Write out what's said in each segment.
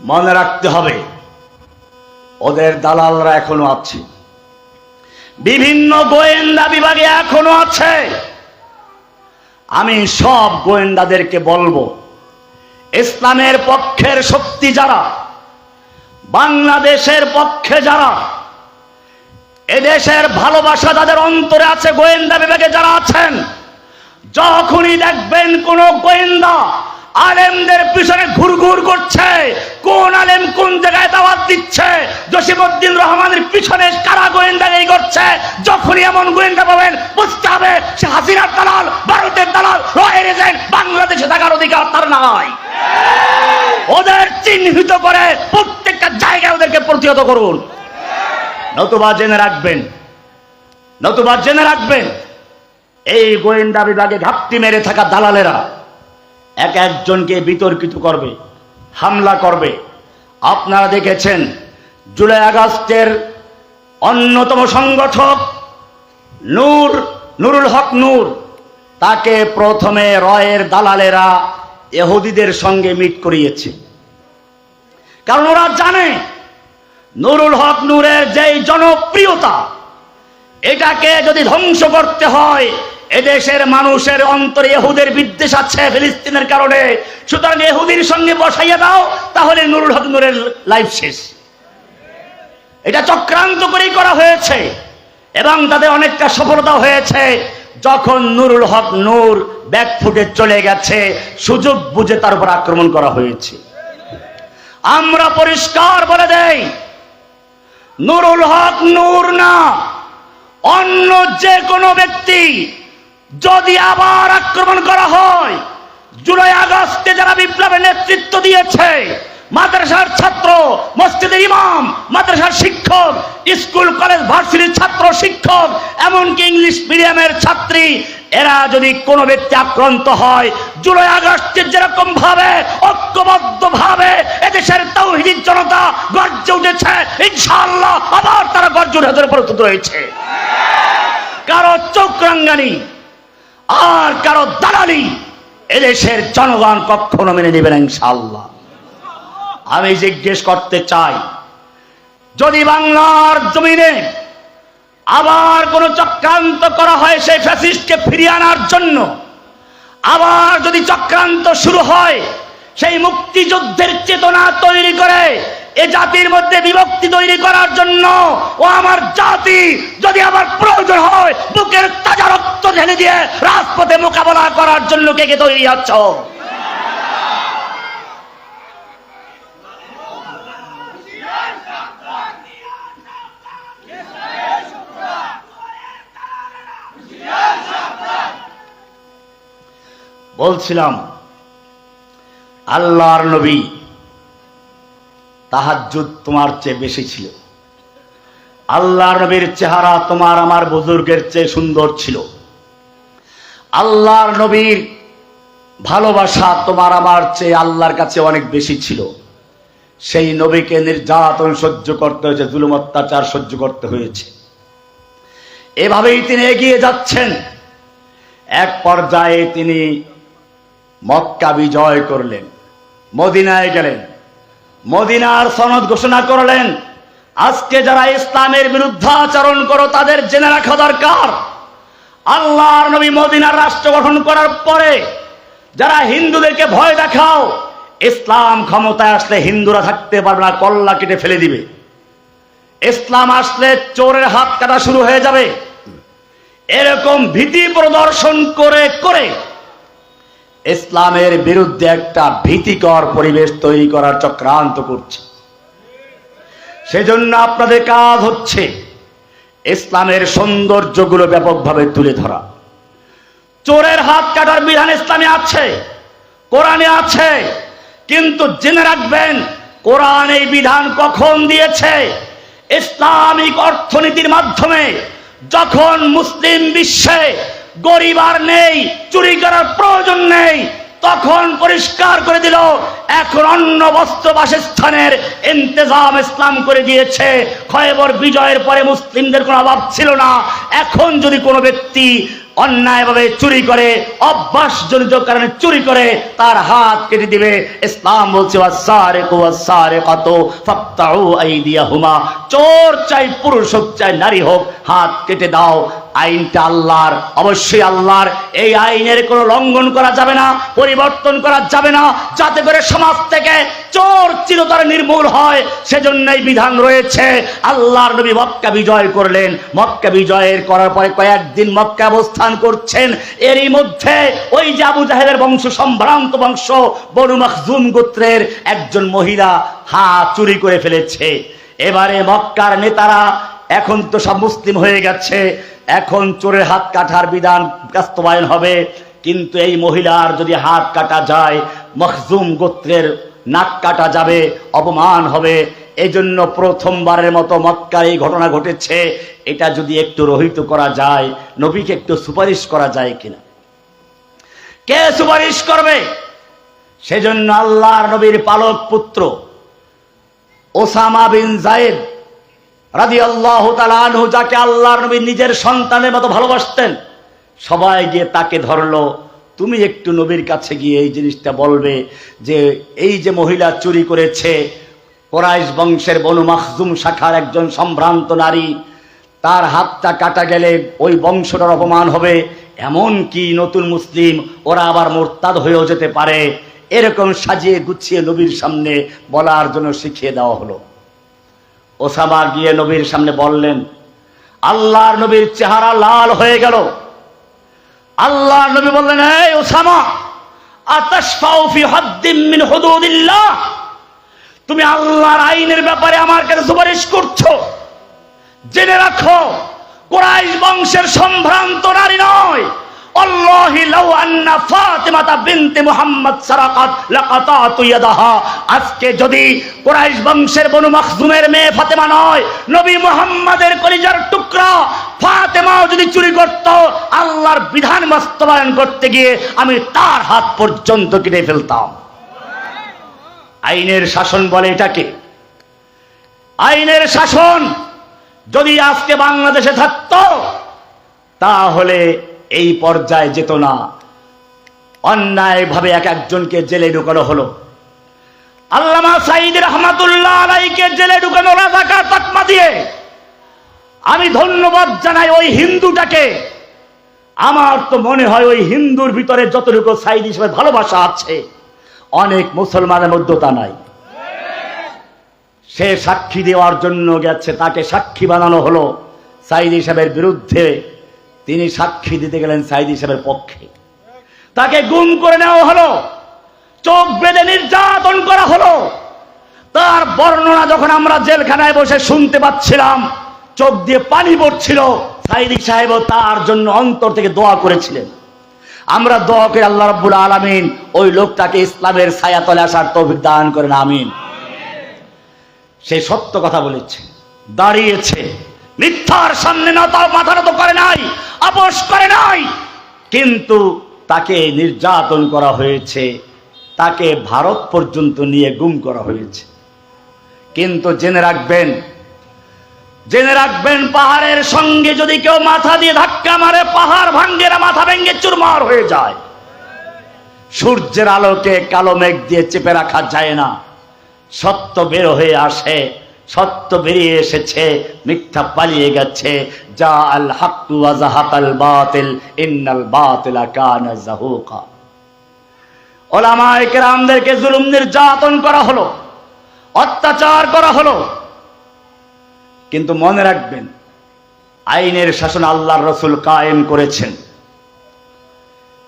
মনে রাখতে হবে, ওদের দালালরা এখনও আছে। বিভিন্ন গোয়েন্দা বিভাগে এখনও আছে। আমি সব গোয়েন্দাদেরকে বলব, ইসলামের পক্ষের শক্তি যারা, বাংলাদেশের পক্ষে যারা, এদেশের ভালোবাসা যাদের অন্তরে আছে, গোয়েন্দা বিভাগে যারা আছেন, যখনই দেখবেন কোন গোয়েন্দা আলেমদের পিছনে ঘুরঘুর করছে। কোন আলেম কোন জায়গায় দাওয়াত দিচ্ছে? জসিমউদ্দিন রহমানের পিছনে কারা গোয়েন্দা এই করছে? যখনই এমন গোয়েন্দা পাবেন, বুঝতে হবে সে হাসিনার দালাল ভারতের দালাল, রয়ের এজেন্ট, বাংলাদেশে থাকার অধিকার তার নাই। ওদের চিহ্নিত করে প্রত্যেকটা জায়গায় ওদেরকে প্রতিহত করুন। নতুবা জেনে রাখবেন, নতুবা জেনে রাখবেন, এই গোয়েন্দা বিভাগে ঘাপটি মেরে থাকা দালালেরা এক একজনকে বিতর্কিত করবে, হামলা করবে। আপনারা দেখেছেন, জুলাই আগস্টের অন্যতম সংগঠক নূর, নুরুল হক নূর, তাকে প্রথমে রয়ের দালালেরা এহুদিদের সঙ্গে মিট করিয়েছে। কারণ ওরা জানে, নুরুল হক নূরের যেই জনপ্রিয়তা, এটাকে যদি ধ্বংস করতে হয় এদেশের মানুষের অন্তরে এহুদের বিদ্বেষ আছে ফিলিস্তিনের কারণে। সুতরাং এহুদির সঙ্গে বসাইয়া দাও, তাহলে নুরুল হক নুরের লাইফ শেষ। এটা চক্রান্ত করেই করা হয়েছে এবং তাদের অনেকটা সফলতা হয়েছে। যখন নুরুল হক নূর ব্যাক ফুটে চলে গেছে, সুযোগ বুঝে তার উপর আক্রমণ করা হয়েছে। আমরা পরিষ্কার বলে দেই, নুরুল হক নূর না, অন্য যে কোনো ব্যক্তি যদি আবার আক্রমণ করা হয়, জুলাই আগস্টে যারা বিপ্লবের নেতৃত্ব দিয়েছে, মাদ্রাসার ছাত্র, মসজিদের ইমাম, মাদ্রাসার শিক্ষক, স্কুল, কলেজ, ভার্সিটির ছাত্র, শিক্ষক, এমনকি ইংলিশ মিডিয়ামের ছাত্রী, এরা যদি কোনো ব্যক্তি আক্রান্ত হয়, জুলাই আগস্টে যেরকম ভাবে ঐক্যবদ্ধ ভাবে এদেশের তৌহিদির জনতা গর্জে উঠেছে, ইনশাআল্লাহ আবার তারা গর্জে উঠে প্রস্তুত রয়েছে। কারও চৌকরাঙ্গানি আর কারও দালালি এদেশের জনগণ কখনো মেনে নেবে না ইনশাআল্লাহ। আমি জিজ্ঞেস করতে চাই, যদি বাংলার জমিনে আবার কোন চক্রান্ত করা হয় সেই ফ্যাসিস্টকে ফিরিয়ে আনার জন্য, আবার যদি চক্রান্ত শুরু হয় সেই মুক্তিযুদ্ধের চেতনা তৈরি করে এ জাতির মধ্যে বিভক্তি তৈরি করার জন্য ও আমার জাতি যদি আমার প্রয়োজন হয়, বুকের তাজা রক্ত ঢেলে দিয়ে রাজপথে মোকাবেলা করার জন্য কে কে তৈরি আছ বলছিলাম, আল্লাহর নবী তাহাজ্জুদ তোমার চেয়ে বেশি ছিল। আল্লাহর নবীর চেহারা তোমার আমার বুজুর্গের চেয়ে সুন্দর ছিল। আল্লাহর নবীর ভালোবাসা তোমার আমার চেয়ে আল্লাহর কাছে অনেক বেশি ছিল। সেই নবীকে নির্যাতন সহ্য করতে হয়েছে, জুলুম অত্যাচার সহ্য করতে হয়েছে। এভাবেই তিনি এগিয়ে যাচ্ছেন। এক পর্যায়ে তিনি মক্কা বিজয় করলেন, মদিনায় গেলেন। মদিনার সনদ ঘোষণা করলেন, আজকে যারা ইসলামের বিরুদ্ধে আচরণ করো, তাদের জেনে রাখা দরকার। আল্লাহর নবী মদিনার রাষ্ট্র গঠন করার পরে যারা হিন্দুদেরকে ভয় দেখাও, ইসলাম ক্ষমতায় আসলে হিন্দুরা থাকতে পারবে না, কল্লা কেটে ফেলে দিবে। ইসলাম আসলে চোরের হাত কাটা শুরু হয়ে যাবে। এরকম ভীতি প্রদর্শন করে করে ইসলামের বিরুদ্ধে একটা ভীতিকর পরিবেশ তৈরি করার চক্রান্ত করছে। সেজন্য আপনাদের কাজ হচ্ছে ইসলামের সৌন্দর্যগুলো ব্যাপকভাবে তুলে ধরা। চোরের হাত কাটার বিধান ইসলামে আছে, কোরআনে আছে, কিন্তু জেনে রাখবেন, কোরআন এই বিধান কখন দিয়েছে? ইসলামিক অর্থনীতির মাধ্যমে যখন মুসলিম বিশ্বে গরিব আর নেই, চুরি করার প্রয়োজন নেই। তখন পরিষ্কার করে দিল, এখন অন্য বস্ত্র বাসস্থানের ইন্তজাম ইসলাম করে দিয়েছে। খয়বর বিজয়ের পরে মুসলিমদের কোনো অভাব ছিল না। এখন যদি কোনো ব্যক্তি অন্যায়ভাবে চুরি করে, অভ্যাসজনিত কারণে চুরি করে, তার হাত কেটে দিবে। ইসলাম বলছে কত চোর চাই পুরুষ হোক, চাই নারী হোক, হাত কেটে দাও। আইনটা আল্লাহর। অবশ্যই আল্লাহর। এই আইনের কোনো লঙ্ঘন করা যাবে না, পরিবর্তন করা যাবে না। যাতে করে সমাজ থেকে চোর চিরতরে নির্মূল হয়, সেজন্যই বিধান রয়েছে, আল্লাহর নবী মক্কা বিজয় করলেন। মক্কা বিজয়ের করার পরে কয়েকদিন মক্কা অবস্থান করছেন। এরই মধ্যে ওই যে আবু জাহেদের বংশ, সম্ভ্রান্ত বংশ, বনু মখজুম গোত্রের একজন মহিলা হা চুরি করে ফেলেছে। এবারে মক্কার নেতারা এখন তো সব মুসলিম হয়ে গেছে। এখন চোরের হাত কাটার বিধান বাস্তবায়ন হবে। কিন্তু এই মহিলার যদি হাত কাটা যায়, মখজুম গোত্রের নাক কাটা যাবে, অপমান হবে। এই জন্য প্রথমবারের মতো মক্কার এই ঘটনা ঘটেছে। এটা যদি একটু রহিত করা যায়, নবীকে একটু সুপারিশ করা যায় কিনা? কে সুপারিশ করবে? সেজন্য আল্লাহর নবীর পালক পুত্র ওসামা বিন জায়েদ রাদি আল্লাহ আনহু, যাকে আল্লাহর নবী নিজের সন্তানের মতো ভালোবাসতেন, সবাই গিয়ে তাকে ধরলো। তুমি একটু নবীর কাছে গিয়ে এই জিনিসটা বলবে যে, এই যে মহিলা চুরি করেছে, কোরাইশ বংশের বনু মাখজুম শাখার একজন সম্ভ্রান্ত নারী, তার হাতটা কাটা গেলে ওই বংশটার অপমান হবে। এমন কি নতুন মুসলিম, ওরা আবার মোরতাদ হয়েও যেতে পারে। এরকম সাজিয়ে গুছিয়ে নবীর সামনে বলার জন্য শিখিয়ে দেওয়া হলো। ওসামা গিয়ে নবীর সামনে বললেন, আল্লাহর নবীর চেহারা লাল হয়ে গেল। আল্লাহর নবী বললেন, এই ওসামা তুমি আল্লাহর আইনের ব্যাপারে আমার কাছে সুপারিশ করছ। জেনে রাখো, কোরাইশ বংশের সম্ভ্রান্ত নারী নয়। আজকে যদি মুহাম্মাদের টুকরা যদি চুরি করত, আল্লাহর বিধান বাস্তবায়ন করতে গিয়ে আমি তার হাত পর্যন্ত কেটে ফেলতাম। আইনের শাসন বলে এটাকে আইনের শাসন যদি আজকে বাংলাদেশে থাকতো, তাহলে এই পর্যায়ে যেত না। অন্যায়ভাবে এক একজনকে জেলে ঢুকানো হলো। আল্লামা সাইদ রহমাতুল্লাহ আলাইকে জেলে ঢুকানো রাজাকার তাকমা দিয়ে আমি ধন্যবাদ জানাই ওই হিন্দুটাকে। আমার তো মনে হয় ওই হিন্দুর ভিতরে যতটুকু সাইদ হিসেবে ভালোবাসা আছে, অনেক মুসলমানের মধ্যে তা নাই। সে সাক্ষী দেওয়ার জন্য গেছে, তাকে সাক্ষী বানানো হলো সাইদ হিসাবের বিরুদ্ধে। তিনি সাক্ষী দিতে গেলেন সাইদ হিসাবের পক্ষে। তাকে গুম করে নেওয়া হলো। চোখ বেঁধে নির্যাতন করা হলো। তার বর্ণনা যখন আমরা জেলখানায় বসে শুনতে পাচ্ছিলাম, চোখ দিয়ে পানি পড়ছিল, সাইদি সাহেব তার জন্য অন্তর থেকে দোয়া করেছিলেন। আমরা দোয়া করে আল্লাহ রাব্বুল আলামিন ওই লোকটাকে ইসলামের ছায়াতলে আসার তৌফিক দান করেন, আমিন। সে সত্য কথা বলেছে, দাঁড়িয়েছে, মিথ্যার সামনে না তার মাথা নত করে নাই। আপোষ করে নাই। কিন্তু তাকে নির্যাতন করা হয়েছে। তাকে ভারত পর্যন্ত নিয়ে গুম করা হয়েছে। কিন্তু জেনে রাখবেন জেনে রাখবেন পাহাড়ের সঙ্গে যদি কেউ মাথা দিয়ে ধাক্কা মারে, পাহাড় ভাঙ্গেরা মাথা ভেঙ্গে চুরমার হয়ে যায়। সূর্যের আলোকে কালো মেঘ দিয়ে চেপে রাখা যায় না। সত্য বের হয়ে আসে, সত্য বেরিয়ে এসেছে, মিথ্যা পালিয়ে গেছে জুলুম নির্যাতন করা হলো, অত্যাচার করা হলো। কিন্তু মনে রাখবেন, আইনের শাসন আল্লাহর রসুল কায়েম করেছেন।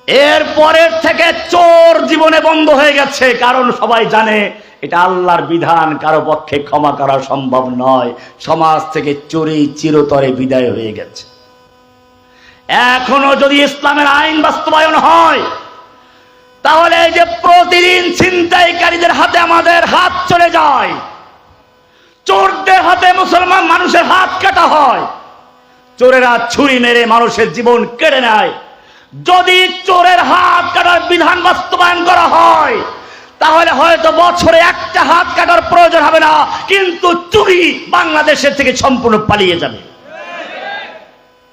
এর পরের থেকে চোর জীবনে বন্ধ হয়ে গেছে, কারণ সবাই জানে এটা আল্লাহর বিধান, কারও পক্ষে ক্ষমা করা সম্ভব নয়। সমাজ থেকে চোরি চিরতরে বিদায় হয়ে গেছে। এখনও যদি ইসলামের আইন বাস্তবায়ন হয়, তাহলে এই যে প্রতিদিন ছিনতাইকারীদের হাতে আমাদের হাত চলে যায়, চোরদের হাতে মুসলমান মানুষের হাত কাটা হয়, চোরেরা ছুরি মেরে মানুষের জীবন কেড়ে নেয়। যদি চোরের হাত কাটার বিধান বাস্তবায়ন করা হয়, তাহলে হয়তো বছরে একটা হাত কাটার প্রয়োজন হবে না, কিন্তু চুরি বাংলাদেশের থেকে সম্পূর্ণ পালিয়ে যাবে।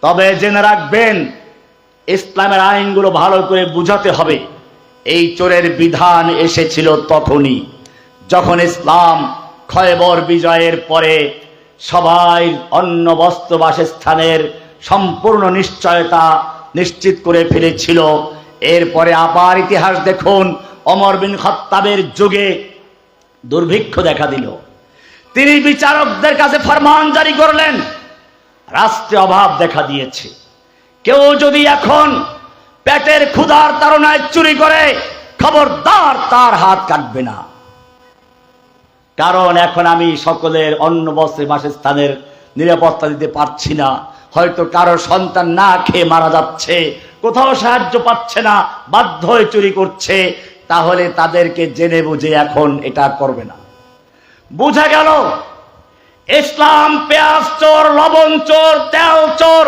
তবে জেনে রাখবেন, ইসলামের আইনগুলো ভালো করে বুঝাতে হবে। এই চোরের বিধান এসেছিল তখনই, যখন ইসলাম খয়বর বিজয়ের পরে সবাই অন্য বস্ত্র বাসস্থানের সম্পূর্ণ নিশ্চয়তা নিশ্চিত করে ফেলেছিল। এরপরে আবার ইতিহাস দেখুন অমর বিন খত্তাবের যুগে দুর্ভিক্ষ দেখা দিল। তিনি বিচারকদের কাছে ফরমান জারি করলেন, রাষ্ট্রে অভাব দেখা দিয়েছে। কেউ যদি এখন পেটের ক্ষুধার তাড়নায় চুরি করে, খবরদার তার হাত কাটবে না। কারণ এখন আমি সকলের অন্ন বস্ত্রে বাসস্থানের নিরাপত্তা দিতে পারছি না। হয়তো কারও সন্তান না খেয়ে মারা যাচ্ছে, কোথাও সাহায্য পাচ্ছে না, বাধ্য হয়ে চুরি করছে, তাহলে তাদেরকে জেনে বুঝে এখন এটা করবে না। বুঝা গেল? ইসলাম, পেঁয়াজ চোর, লবণ চোর, তেল চোর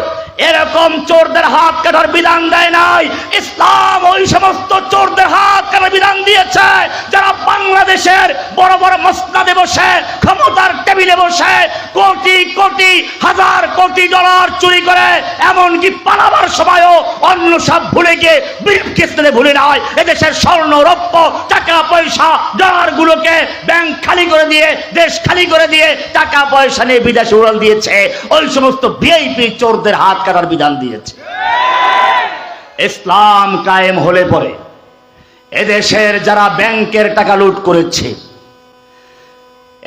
এরকম চোরদের হাত কাটার বিধান দেয় নাই। ইসলাম ওই সমস্ত চোরদের হাত কাটার বিধান দিয়েছে। যারা বাংলাদেশের বড় বড় মসনাদে বসে, ক্ষমতার টেবিলে বসে কোটি কোটি, হাজার কোটি ডলার চুরি করে, এমনকি পালাবার সময়ও অন্য সব ভুলে গিয়ে বিরক্ষিস্তানে ভুলে নয়। এদেশের স্বর্ণ, রৌপ্য, টাকা, পয়সা ডলার গুলোকে ব্যাংক খালি করে দিয়ে, দেশ খালি করে দিয়ে টাকা, পয়সা নিয়ে বিদেশে উড়াল দিয়েছে। ওই সমস্ত ভিআইপি চোরদের হাত কাটার বিধান দিয়েছে। ইসলাম কায়েম হলে পরে এদেশের যারা ব্যাংকের টাকা লুট করেছে,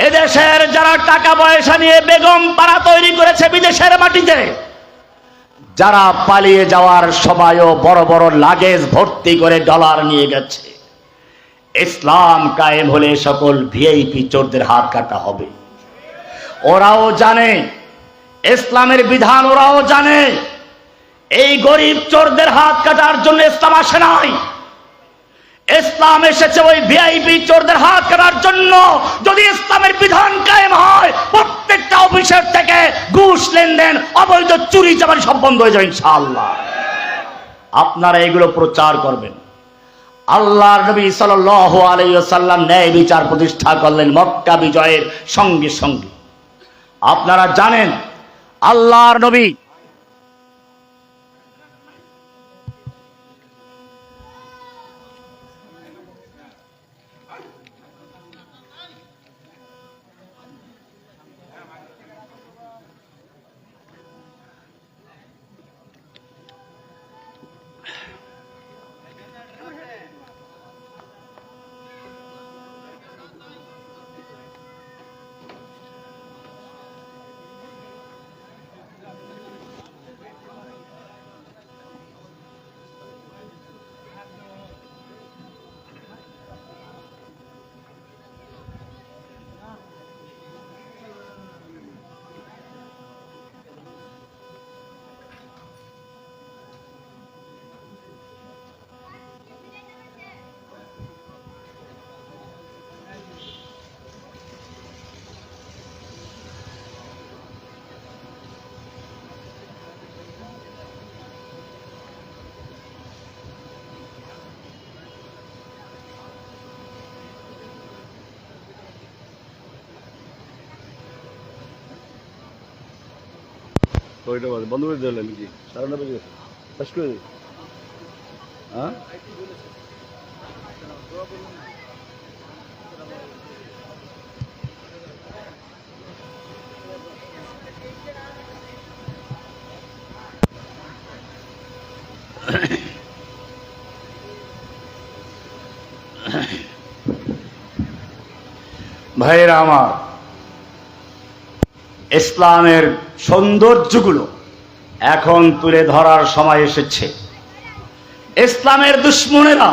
এদেশের যারা টাকা পয়সা নিয়ে বেগম পাড়া তৈরি করেছে বিদেশের মাটিতে, যারা পালিয়ে যাওয়ার সময়ও বড় বড় লাগেজ ভর্তি করে ডলার নিয়ে গেছে, ইসলাম কায়েম হলে সকল ভিআইপি চোরদের হাত কাটা হবে। ওরাও জানে ইসলামের বিধান ওরাও জানে। এই গরিব চোরদের হাত কাটার জন্য ইসলাম আসে নাই। ইসলাম এসেছে ওই ভিআইপি চোরদের হাত কাটার জন্য। যদি ইসলামের বিধান কায়েম হয়, প্রত্যেকটা অফিসের থেকে ঘুষ, লেনদেন, অবৈধ চুরি চামারি সব বন্ধ হয়ে যাবে ইনশাআল্লাহ। আপনারা এগুলো প্রচার করবেন। আল্লাহর নবী সাল্লাল্লাহু আলাইহি ওয়াসাল্লাম ন্যায় বিচার প্রতিষ্ঠা করলেন মক্কা বিজয়ের সঙ্গে সঙ্গে। আপনারা জানেন আল্লাহর নবী। কয়টা বাজে বন্ধ করে দিলেন কি সাড়ে নটা বেজে গেছে শেষ করে দিই হ্যাঁ ভাইয়েরা আমার ইসলামের সৌন্দর্যগুলো এখন তুলে ধরার সময় এসেছে। ইসলামের দুশ্মনেরা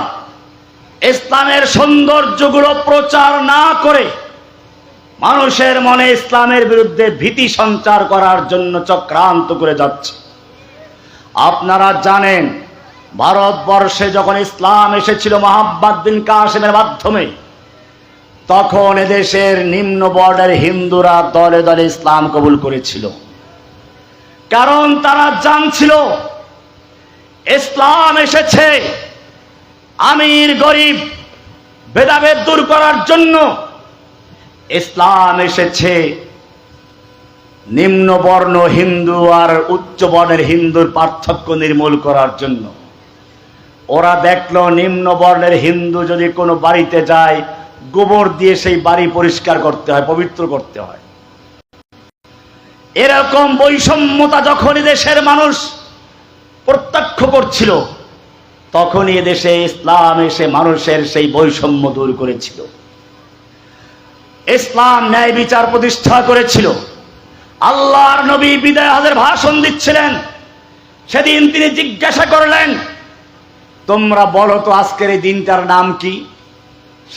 ইসলামের সৌন্দর্যগুলো প্রচার না করে মানুষের মনে ইসলামের বিরুদ্ধে ভীতি সঞ্চার করার জন্য চক্রান্ত করে যাচ্ছে। আপনারা জানেন, ভারতবর্ষে যখন ইসলাম এসেছিল, মোহাম্মদ বিন কাসেমের মাধ্যমে তখন এদেশের নিম্ন বর্ডের হিন্দুরা দলে দলে ইসলাম কবুল করেছিল। কারণ তারা জানছিল, ইসলাম এসেছে আমির গরিব, ভেদাভেদ দূর করার জন্য। ইসলাম এসেছে নিম্ন বর্ণ হিন্দু আর উচ্চ বর্ণের হিন্দুর পার্থক্য নির্মূল করার জন্য। ওরা দেখল নিম্ন বর্ণের হিন্দু যদি কোনো বাড়িতে যায় গোবর দিয়ে সেই বাড়ি পরিষ্কার করতে হয়, পবিত্র করতে হয়। এরকম বৈষম্যতা যখনই দেশের মানুষ প্রত্যক্ষ করছিল, তখনই এদেশে ইসলাম এসে মানুষের সেই বৈষম্য দূর করেছিল। ইসলাম ন্যায় বিচার প্রতিষ্ঠা করেছিল। আল্লাহর নবী বিদায় হাজার ভাষণ দিচ্ছিলেন। সেদিন তিনি জিজ্ঞাসা করলেন, তোমরা বলো তো আজকের এই দিনটার নাম কি?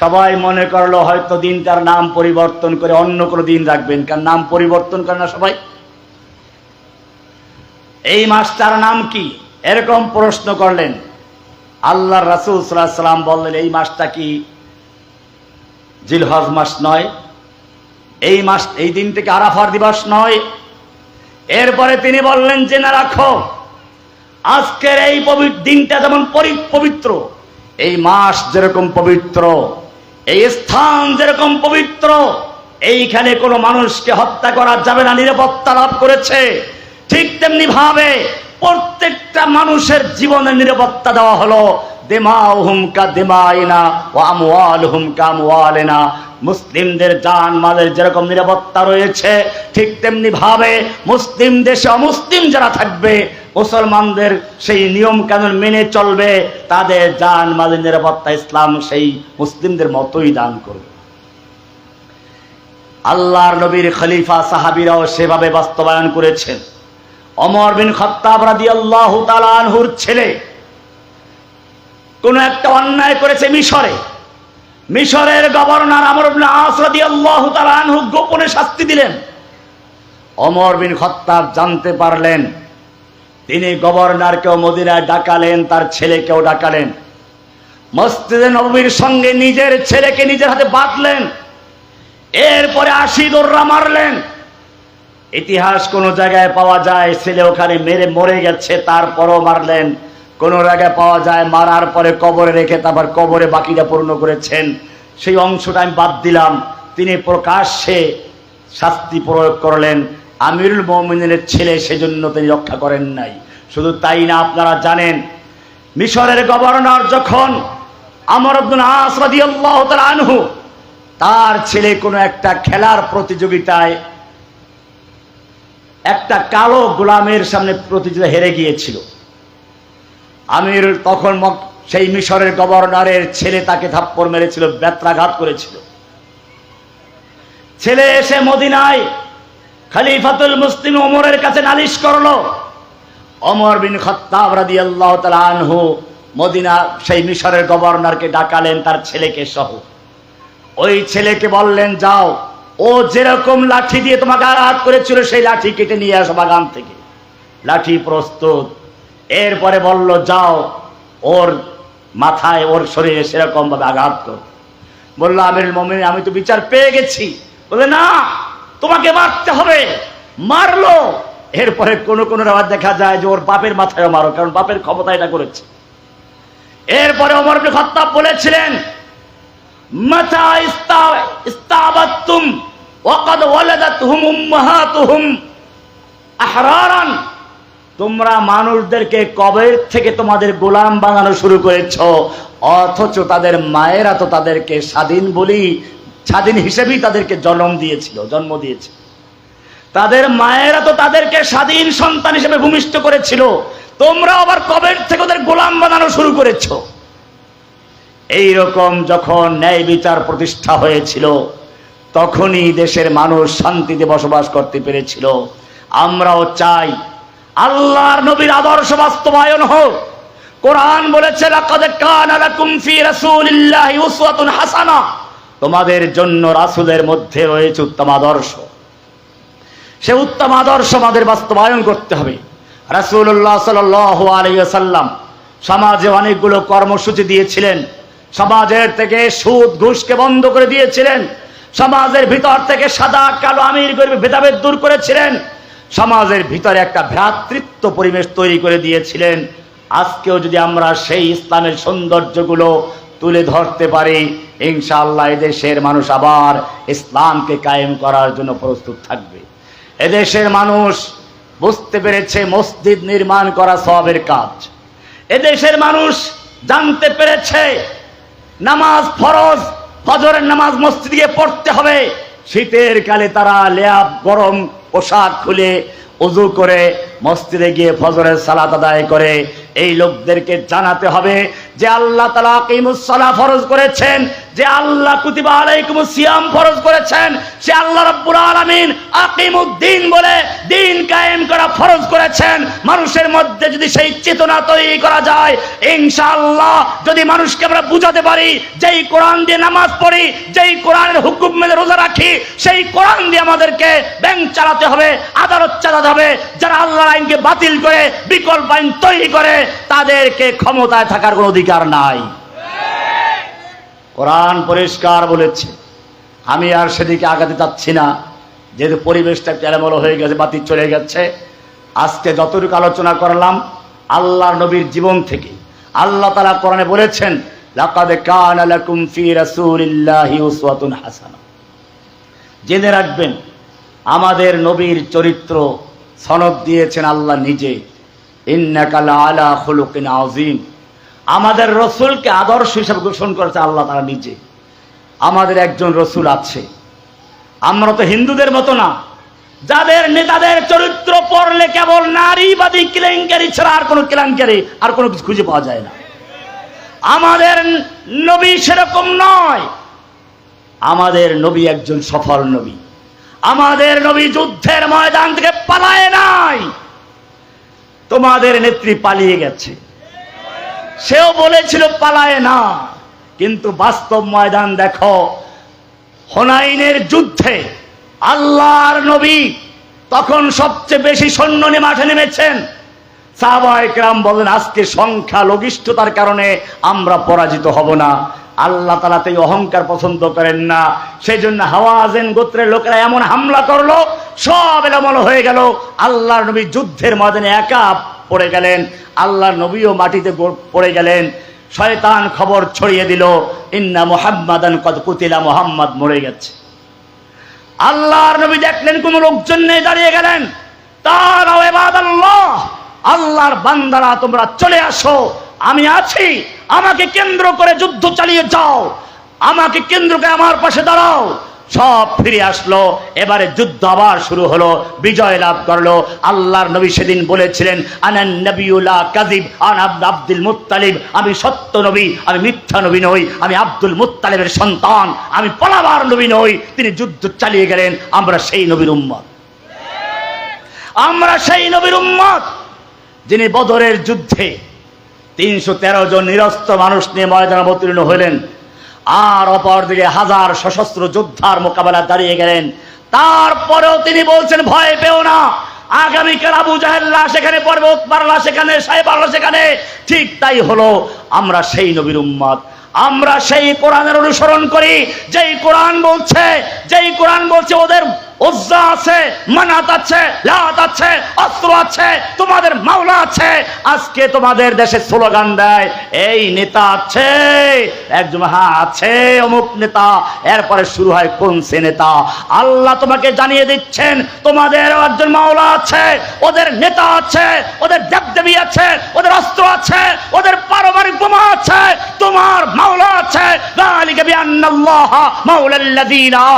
সবাই মনে করল হয়তো দিনটার নাম পরিবর্তন করে অন্য কোনো দিন রাখবেন, কারণ নাম পরিবর্তন করে না সবাই। এই মাসটার নাম কি? এরকম প্রশ্ন করলেন। আল্লাহ রাসুল সাল্লাম বললেন, এই মাসটা কি? জিলহজ মাস নয়। এই মাস, এই দিন থেকে আরাফার দিবস নয়। এরপরে তিনি বললেন যে না রাখো, আজকের এই দিনটা যেমন পবিত্র, এই মাস যেরকম পবিত্র এই স্থান যেরকম পবিত্র, এইখানে কোনো মানুষকে হত্যা করা যাবে না, নিরাপত্তা লাভ করেছে। ঠিক তেমনি ভাবে প্রত্যেকটা মানুষের জীবনের নিরাপত্তা দেওয়া হলো। মুসলিমদের জান মালের যেরকম নিরাপত্তা রয়েছে, ঠিক তেমনি ভাবে মুসলিম দেশে অমুসলিম যারা থাকবে, মুসলমানদের সেই নিয়ম কানুন মেনে চলবে, তাদের জান মালের নিরাপত্তা ইসলাম সেই মুসলিমদের মতোই দান করবে। আল্লাহর নবীর খলিফা সাহাবিরাও সেভাবে বাস্তবায়ন করেছেন। অমর বিন খত্তাব রাদিয়াল্লাহু তাআলা আনহুর ছেলে কোন একটা অন্যায় করেছে মিশরে। মিশরের গভর্নর আমর ইবনে আস রাদিয়াল্লাহু তাআলা আনহু গোপনে শাস্তি দিলেন। অমর বিন খত্তাব জানতে পারলেন, তিনি গভর্নরকেও মদিনায় ডাকালেন, তার ছেলেকেও ডাকালেন। মসজিদে নবীর সঙ্গে নিজের ছেলেকে নিজের হাতে বাঁধলেন। এরপরে আশি দোররা মারলেন। ইতিহাস কোন জায়গায় পাওয়া যায়, ছেলে ওখানে মেরে মরে গেছে, তারপরও মারলেন। কোন জায়গায় পাওয়া যায়, মারার পরে কবরে রেখে তারপর কবরে বাকিটা পূর্ণ করেছেন। সেই অংশটা আমি বাদ দিলাম। তিনি প্রকাশ্যে শাস্তি প্রয়োগ করলেন। আমিরুল মমিনের ছেলে সেজন্য তিনি রক্ষা করেন নাই। শুধু তাই না, আপনারা জানেন, মিশরের গভর্নর যখন আমর আনহু, তার ছেলে কোনো একটা খেলার প্রতিযোগিতায় একটা কালো গোলামের সামনে প্রতিযোগিতা হেরে গিয়েছিল। আমির তখন সেই মিশরের গভর্নরের ছেলে তাকে থাপ্পড় মেরেছিল, ব্যত্রাঘাত করেছিল। ছেলে এসে মদিনায় খলিফাতুল মুসলিম ওমরের কাছে নালিশ করল। অমর বিন খত্তাব তাআলা আনহু মদিনা সেই মিশরের গভর্নরকে ডাকালেন, তার ছেলেকে সহ। ওই ছেলেকে বললেন, যাও, ও যেরকম লাঠি দিয়ে তোমাকে আঘাত করেছিল, সেই লাঠি কেটে নিয়ে আসো বাগান থেকে। লাঠি প্রস্তুত এরপরে বলল, যাও, ওর মাথায়, ওর শরীরে সেরকম ভাবে আঘাত কর। বলল আমির মমিন আমি তো বিচার পেয়ে গেছি। বলে না, তোমাকে মারতে হবে। মারলো। এরপরে কোন কোন আবার দেখা যায় যে ওর বাপের মাথায় মারো, কারণ বাপের ক্ষমতা এটা করেছে। এরপরে অমর খাত্তাব বলেছিলেন ইস্তাবাত্তুম, ওয়াকাদ তোমরা মানুষদেরকে কবের থেকে তোমাদের গোলাম বানানো শুরু করেছ। অথচ তাদের মায়েরা তো তাদেরকে স্বাধীন বলি, স্বাধীন হিসেবেই তাদেরকে জন্ম দিয়েছিল জন্ম দিয়েছিল। তাদের মায়েরা তো তাদেরকে স্বাধীন সন্তান হিসেবে ভূমিষ্ঠ করেছিল। তোমরা আবার কবের থেকে ওদের গোলাম বানানো শুরু করেছ। এই রকম যখন ন্যায় বিচার প্রতিষ্ঠা হয়েছিল, তখনই দেশের মানুষ শান্তিতে বসবাস করতে পেরেছিল। আমরাও চাই আল্লাহর নবীর আদর্শ বাস্তবায়ন হোক। কোরআন বলেছে, লাকাদ কানা লাকুম ফি রাসূলিল্লাহি উসওয়াতুন হাসানা। তোমাদের জন্য রাসূলের মধ্যে রয়েছে উত্তম আদর্শ। সে উত্তম আদর্শ আমাদের বাস্তবায়ন করতে হবে। রাসূলুল্লাহ সাল্লাল্লাহু আলাইহি ওয়াসাল্লাম সমাজে অনেকগুলো কর্মসূচি দিয়েছিলেন। সমাজের থেকে সুদ, ঘুষকে বন্ধ করে দিয়েছিলেন। সমাজের ভিতর থেকে সাদা, কালো, আমির গরিব ভেদাভেদ দূর করেছিলেন। সমাজের ভিতরে একটা ভ্রাতৃত্ব পরিবেশ তৈরি করে দিয়েছিলেন। আজকেও যদি আমরা সেই ইসলামের সৌন্দর্যগুলো তুলে ধরতে পারি, ইনশাআল্লাহ এদেশের মানুষ আবার ইসলামকে কায়েম করার জন্য প্রস্তুত থাকবে। এদেশের মানুষ বুঝতে পেরেছে মসজিদ নির্মাণ করা সবের কাজ। এদেশের মানুষ জানতে পেরেছে, নামাজ ফরজ, ফজরের নামাজ মসজিদে গিয়ে পড়তে হবে। শীতের কালে তারা লেয়াব, গরম, পোশাক খুলে উজু করে মসজিদে গিয়ে ফজরের সালাত আদায় করে। এই লোকদেরকে জানাতে হবে যে আল্লাহ তালা কিমুসলা ফরজ করেছেন। যে আল্লাহ কুতিবা আলাইকুম সিয়াম ফরজ করেছেন, সে আল্লাহ রাব্বুল আলামিন আকিমুদ্দিন বলে দিন কায়েম করা ফরজ করেছেন। মানুষের মধ্যে যদি সেই চেতনা তৈরি করা যায়, ইনশাআল্লাহ যদি মানুষকে আমরা বুঝাতে পারি, যেই কোরআন দিয়ে নামাজ পড়ি, যেই কোরআনের হুকুম মেনে রোজা রাখি, সেই কোরআন দিয়ে আমাদেরকে ব্যাংক চালাতে হবে, আদালত চালাতে হবে, যারা আল্লাহর আইনকে বাতিল করে, বিকল্প আইন তৈরি করে, তাদেরকে ক্ষমতায় থাকার কোনো অধিকার নাই। কোরআন পরিষ্কার বলেছে। আমি আর সেদিকে আগাতে চাচ্ছি না। যেহেতু পরিবেশটা এলোমেলো হয়ে গেছে, বাতি চলে গেছে। আজকে যতটুকু আলোচনা করলাম আল্লাহ নবীর জীবন থেকে। আল্লাহ তালা কোরআনে বলেছেন জেনে রাখবেন, আমাদের নবীর চরিত্র সনদ দিয়েছেন আল্লাহ নিজে। ইন্নাকাল আলা খুলুকিন আযীম। আমাদের রসুলকে আদর্শ হিসাবে ঘোষণ করেছে আল্লাহ তারা নিজে। আমাদের একজন রসুল আছে। আমরা তো হিন্দুদের মতো না। যাদের নেতাদের চরিত্র পড়লে কেবল নারীবাদী কেলেঙ্কারি ছাড়া আর কোনো কেলেঙ্কারি, আর কোনো কিছু খুঁজে পাওয়া যায় না। আমাদের নবী সেরকম নয়। আমাদের নবী একজন সফল নবী। আমাদের নবী যুদ্ধের ময়দান থেকে পালায় নাই। তোমাদের নেত্রী পালিয়ে গেছে। সেও বলেছিল, পালায় না। কিন্তু বাস্তব ময়দান দেখো, হনাইনের যুদ্ধে আল্লাহর নবী তখন সবচেয়ে বেশি সৈন্য নিয়ে মাঠে নেমেছেন। সাহবাইকরাম বলেন আজকে সংখ্যা লঘিষ্ঠতার কারণে আমরা পরাজিত হব না। আল্লাহ তালা তো এই অহংকার পছন্দ করেন না। সেই জন্য হাওয়াজেন গোত্রের লোকেরা এমন হামলা করল, সব এলোমেলো হয়ে গেল। আল্লাহর নবী যুদ্ধের ময়দানে একা পড়ে গেলেন, আল্লাহর নবীও মাটিতে পড়ে গেলেন, শয়তান খবর ছড়িয়ে দিল, ইন্না মুহাম্মাদান কদ কুতিলা, মুহাম্মদ মরে গেছে। আল্লাহর নবী দেখলেন, কোন লোকজন নেই, দাঁড়িয়ে গেলেন। এবাদ আল্লাহ আল্লাহর বান্দারা, তোমরা চলে আসো, আমি আছি, আমাকে কেন্দ্র করে যুদ্ধ চালিয়ে যাও, আমাকে কেন্দ্র করে আমার পাশে দাঁড়াও। সব ফিরে আসলো। এবারে যুদ্ধ আবার শুরু হলো, বিজয় লাভ করল। আল্লাহর নবী সেদিন বলেছিলেন, আনান নবিউল্লাহ কাজিব আন আব্দ আব্দুল মুত্তালিব, আমি সত্য নবী, আমি মিথ্যা নবী নই, আমি আব্দুল মুত্তালিবের সন্তান, আমি পলাবার নবী নই। তিনি যুদ্ধ চালিয়ে গেলেন, আমরা সেই নবীর উম্মত। আমরা সেই নবীর উম্মত! যিনি বদরের যুদ্ধে তিনশো তেরো জন নিরস্ত মানুষ নিয়ে ময়দানে অবতীর্ণ হলেন আর অপরদিকে হাজার সশস্ত্র যোদ্ধার মোকাবেলা দাঁড়িয়ে গেলেন। তারপরেও তিনি বলছেন, ভয় পেও না। আগামীকাল আবু জাহেল্লা সেখানে পড়বে উৎপারলা সেখানে, সাহেব আল্লাহ সেখানে। ঠিক তাই হলো, আমরা সেই নবীর উম্মাদ আমরা সেই কোরআনের অনুসরণ করি। যেই কোরআন বলছে, যেই কোরআন বলছে, ওদের উজ্জা আছে, মানাত আছে, লাত আছে, অস্ত্র আছে, তোমাদের মাওলা আছে। আজকে তোমাদের দেশে স্লোগান দেয়, এই নেতা আছে, একজন আছে, অমুক নেতা, এরপরে শুরু হয় কোন সে নেতা? আল্লাহ তোমাকে জানিয়ে দিচ্ছেন তোমাদের একজন মাওলা আছে, ওদের নেতা আছে, ওদের দেবদেবী আছে, ওদের অস্ত্র আছে, ওদের পারমাণবিক বোমা আছে, তোমার মাওলা আছে।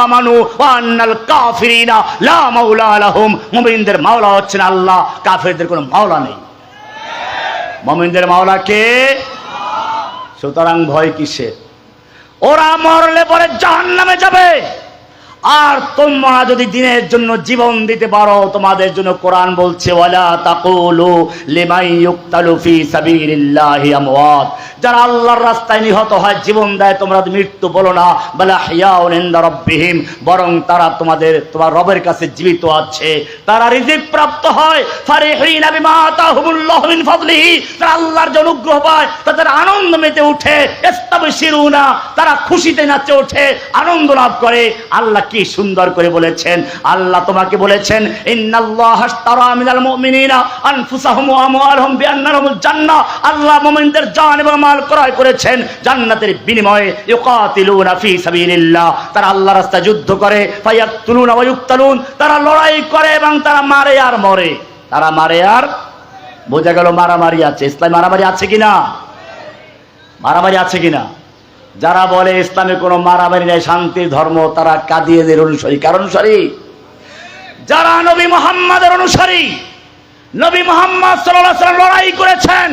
আমানু ওয়া আন্নাল কাফির মুমিনিনা, লা মাওলা আলাহুম মুমিনদের মাওলা হচ্ছেন আল্লাহ, কাফেরদের কোনো মাওলা নেই। মমিনদের মাওলা কে? সুতরাং ভয় কিসের? ওরা মরলে পরে জাহান্নামে যাবে। আর তোমরা যদি দিনের জন্য জীবন দিতে পারো, তোমাদের জন্য কোরআন বলছে যারা আল্লাহর রাস্তায় নিহত হয়, জীবন দেয়, তোমরা মৃত্যু বলো না, বলা হিয়াউন ইনদা বরং তারা তোমাদের, তোমার রবের কাছে জীবিত আছে। তারা রিজিক প্রাপ্ত হয়। আল্লাহর যে অনুগ্রহ পায়, তাদের আনন্দ মেতে উঠে, ইস্তাবশিরুনা। তারা খুশিতে নাচে ওঠে, আনন্দ লাভ করে। আল্লাহ কি সুন্দর করে বলেছেন? আল্লাহ তোমাকে বলেছেন আল্লাহ মুমিনদের জান এবং মাল ক্রয় করেছেন, জান্নাতের বিনিময়ে তারা আল্লাহর রাস্তায় যুদ্ধ করে তারা লড়াই করে এবং তারা মারে আর মরে। তারা মারে আর বোঝা গেল মারামারি আছে। ইসলাম মারামারি আছে কিনা? মারামারি আছে কিনা? যারা বলে ইসলামে কোনো মারামারি নেই শান্তির ধর্ম, তারা কাদিয়েদের অনুসারী। কার অনুসারী? যারা নবী মোহাম্মদের অনুসারী, নবী মোহাম্মদ ওয়াসাল্লাম লড়াই করেছেন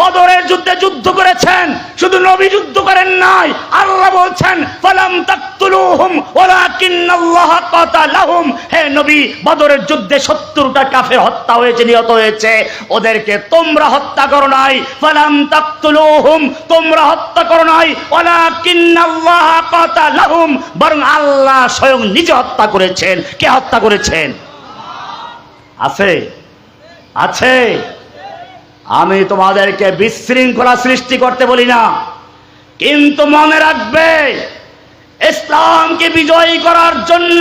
বদরের যুদ্ধে যুদ্ধ করেছেন। শুধু নবী যুদ্ধ করেন নাই, আল্লাহ বলছেন, ফালাম তাকতুলুহুম ওয়ালাকিন্নাল্লাহ কাতালাহুম। হে নবী, বদরের যুদ্ধে 70টা কাফের হত্যা হয়েছে, নিহত হয়েছে। ওদেরকে তোমরা হত্যা করো নাই, ফালাম তাকতুলুহুম তোমরা হত্যা করো নাই, ওয়ালাকিন্নাল্লাহ কাতালাহুম বরং আল্লাহ স্বয়ং নিজে হত্যা করেছেন। কে হত্যা করেছেন? আছে? আছে? আমি তোমাদেরকে বিশৃঙ্খলা সৃষ্টি করতে বলি না। কিন্তু মনে রাখবে, ইসলামকে বিজয়ী করার জন্য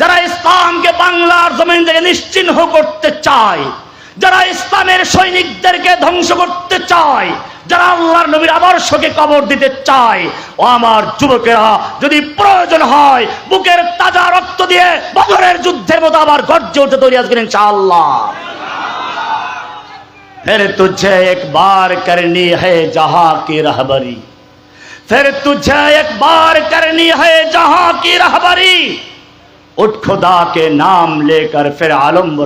যারা ইসলামকে বাংলার জমিন থেকে নিশ্চিহ্ন করতে চায়, যারা ইসলামের সৈনিকদেরকে ধ্বংস করতে চায়, যারা আল্লাহর নবীর আদর্শকে কবর দিতে চায়, ও আমার যুবকেরা, যদি প্রয়োজন হয়, বুকের তাজা রক্ত দিয়ে বদরের যুদ্ধের মতো আবার গর্জে উঠে তৈরি আজকের ইনশাআল্লাহ। फिर तुझे एक बार करनी है जहाँ की रहबरी। फिर तुझे एक बार करनी है जहाँ की रहबरी। उठ खुदा के नाम लेकर फिर आलम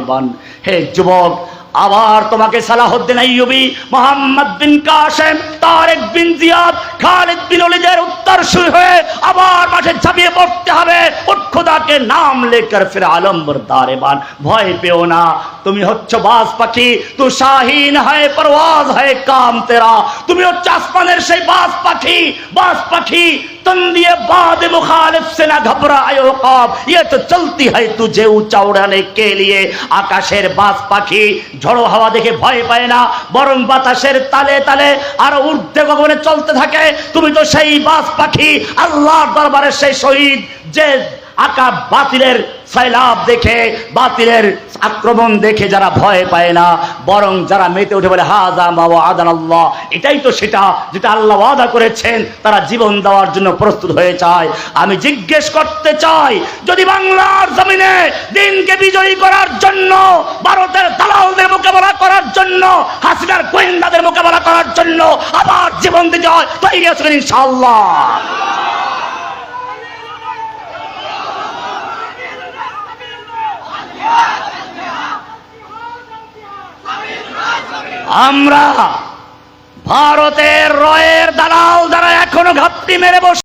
बन। हे जुबोक আবার তোমাকে সালাহুদ্দিন আইয়ুবি মোহাম্মদ বিন কাসেম তারেক বিন জিয়াদ খালিদ বিন ওলিদের উত্তর শুরু হয়ে আবার মাঠে ঝাঁপিয়ে পড়তে হবে উঠ খোদাকে নাম লেকর ফির আলম্বর দারেবান ভয় পেও না তুমি হচ্ছ বাজ পাখি তু শাহিন হয় পরওয়াজ হয় কাম তেরা তুমি হচ্ছে আসমানের সেই বাজ পাখি বাজ পাখি तन दिए बाद मुखालिफ से ना घबराए औकाब ये तो चलती है तुझे ऊंचा उड़ाने के लिए আকাশের বাজ পাখি ঝড়ো হাওয়া দেখে ভয় পায় না, বরং বাতাসের তালে তালে আর ঊর্ধ্বে গগনে চলতে থাকে। তুমি তো সেই বাস পাখি, আল্লাহর দরবারের সেই শহীদ যে আকা বাতিলের সৈলাব দেখে, বাতিলের আক্রমণ দেখে যারা ভয় পায় না, বরং যারা মেতে উঠে বলে হাজা মাওয়া আদান আল্লাহ। এটাই তো সেটা যেটা আল্লাহ ওয়াদা করেছেন, তারা জীবন দেওয়ার জন্য প্রস্তুত হয়ে চায় আমি জিজ্ঞেস করতে চাই, যদি বাংলার জমিনে দিনকে বিজয়ী করার জন্য, ভারতের দালালদের মোকাবেলা করার জন্য, হাসিনার গোয়েন্দাদের মোকাবেলা করার জন্য আবার জীবন দিতে হয় তৈরি আছেন ইনশাআল্লাহ? আমরা ভারতের রয়ের দালাল যারা এখনও ঘাপটি মেরে বসে